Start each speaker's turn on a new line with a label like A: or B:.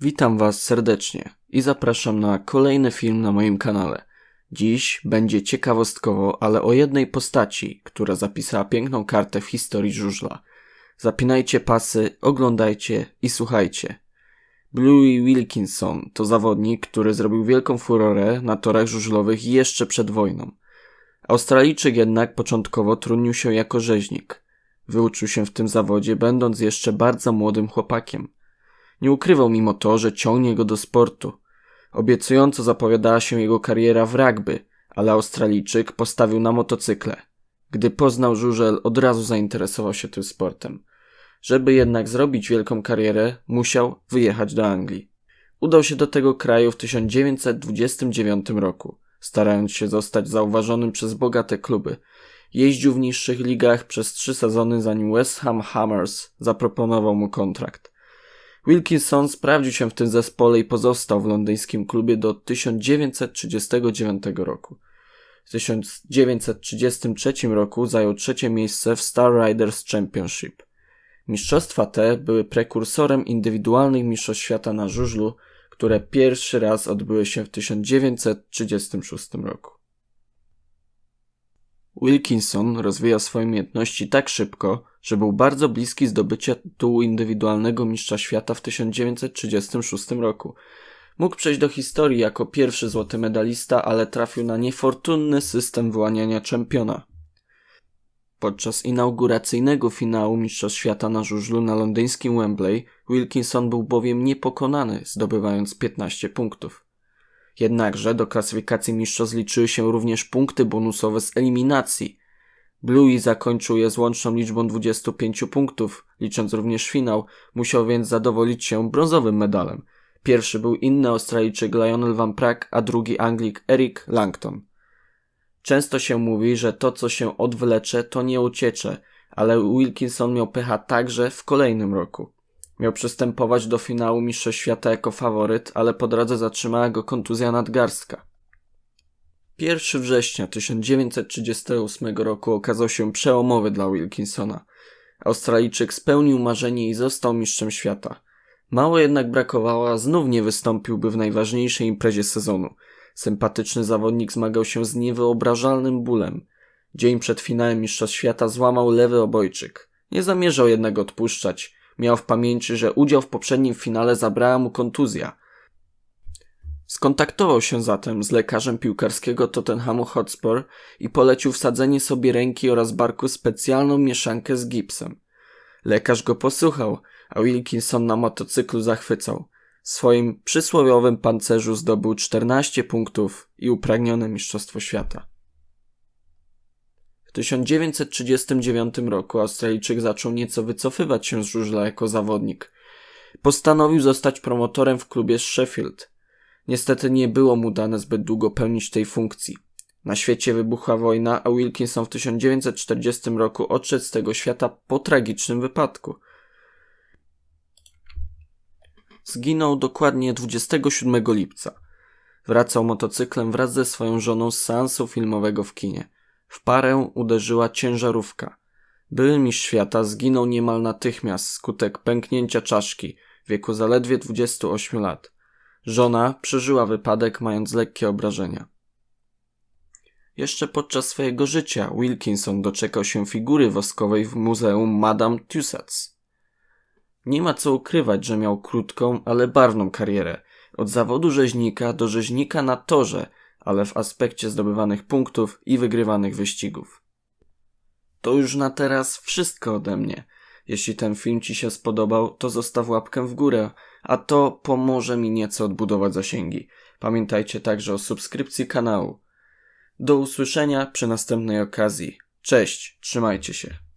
A: Witam Was serdecznie i zapraszam na kolejny film na moim kanale. Dziś będzie ciekawostkowo, ale o jednej postaci, która zapisała piękną kartę w historii żużla. Zapinajcie pasy, oglądajcie i słuchajcie. Bluey Wilkinson to zawodnik, który zrobił wielką furorę na torach żużlowych jeszcze przed wojną. Australijczyk jednak początkowo trudnił się jako rzeźnik. Wyuczył się w tym zawodzie, będąc jeszcze bardzo młodym chłopakiem. Nie ukrywał mimo to, że ciągnie go do sportu. Obiecująco zapowiadała się jego kariera w rugby, ale Australijczyk postawił na motocykle. Gdy poznał żużel, od razu zainteresował się tym sportem. Żeby jednak zrobić wielką karierę, musiał wyjechać do Anglii. Udał się do tego kraju w 1929 roku, starając się zostać zauważonym przez bogate kluby. Jeździł w niższych ligach przez trzy sezony, zanim West Ham Hammers zaproponował mu kontrakt. Wilkinson sprawdził się w tym zespole i pozostał w londyńskim klubie do 1939 roku. W 1933 roku zajął trzecie miejsce w Star Riders Championship. Mistrzostwa te były prekursorem indywidualnych mistrzostw świata na żużlu, które pierwszy raz odbyły się w 1936 roku. Wilkinson rozwijał swoje umiejętności tak szybko, że był bardzo bliski zdobycia tytułu indywidualnego mistrza świata w 1936 roku. Mógł przejść do historii jako pierwszy złoty medalista, ale trafił na niefortunny system wyłaniania czempiona. Podczas inauguracyjnego finału Mistrzostw Świata na żużlu na londyńskim Wembley Wilkinson był bowiem niepokonany, zdobywając 15 punktów. Jednakże do klasyfikacji mistrzostw liczyły się również punkty bonusowe z eliminacji. Bluey zakończył je z łączną liczbą 25 punktów, licząc również finał, musiał więc zadowolić się brązowym medalem. Pierwszy był inny Australijczyk Lionel Van Praag, a drugi Anglik Eric Langton. Często się mówi, że to co się odwlecze to nie uciecze, ale Wilkinson miał pecha także w kolejnym roku. Miał przystępować do finału Mistrzostw Świata jako faworyt, ale po drodze zatrzymała go kontuzja nadgarstka. 1 września 1938 roku okazał się przełomowy dla Wilkinsona. Australijczyk spełnił marzenie i został mistrzem świata. Mało jednak brakowało, a znów nie wystąpiłby w najważniejszej imprezie sezonu. Sympatyczny zawodnik zmagał się z niewyobrażalnym bólem. Dzień przed finałem Mistrzostw Świata złamał lewy obojczyk. Nie zamierzał jednak odpuszczać. Miał w pamięci, że udział w poprzednim finale zabrała mu kontuzja. Skontaktował się zatem z lekarzem piłkarskiego Tottenhamu Hotspur i polecił wsadzenie sobie ręki oraz barku specjalną mieszankę z gipsem. Lekarz go posłuchał, a Wilkinson na motocyklu zachwycał. W swoim przysłowiowym pancerzu zdobył 14 punktów i upragnione Mistrzostwo Świata. W 1939 roku Australijczyk zaczął nieco wycofywać się z żużla jako zawodnik. Postanowił zostać promotorem w klubie z Sheffield. Niestety nie było mu dane zbyt długo pełnić tej funkcji. Na świecie wybuchła wojna, a Wilkinson w 1940 roku odszedł z tego świata po tragicznym wypadku. Zginął dokładnie 27 lipca. Wracał motocyklem wraz ze swoją żoną z seansu filmowego w kinie. W parę uderzyła ciężarówka. Były mistrz świata zginął niemal natychmiast skutek pęknięcia czaszki w wieku zaledwie 28 lat. Żona przeżyła wypadek mając lekkie obrażenia. Jeszcze podczas swojego życia Wilkinson doczekał się figury woskowej w muzeum Madame Tussauds. Nie ma co ukrywać, że miał krótką, ale barwną karierę. Od zawodu rzeźnika do rzeźnika na torze, ale w aspekcie zdobywanych punktów i wygrywanych wyścigów. To już na teraz wszystko ode mnie. Jeśli ten film Ci się spodobał, to zostaw łapkę w górę, a to pomoże mi nieco odbudować zasięgi. Pamiętajcie także o subskrypcji kanału. Do usłyszenia przy następnej okazji. Cześć, trzymajcie się.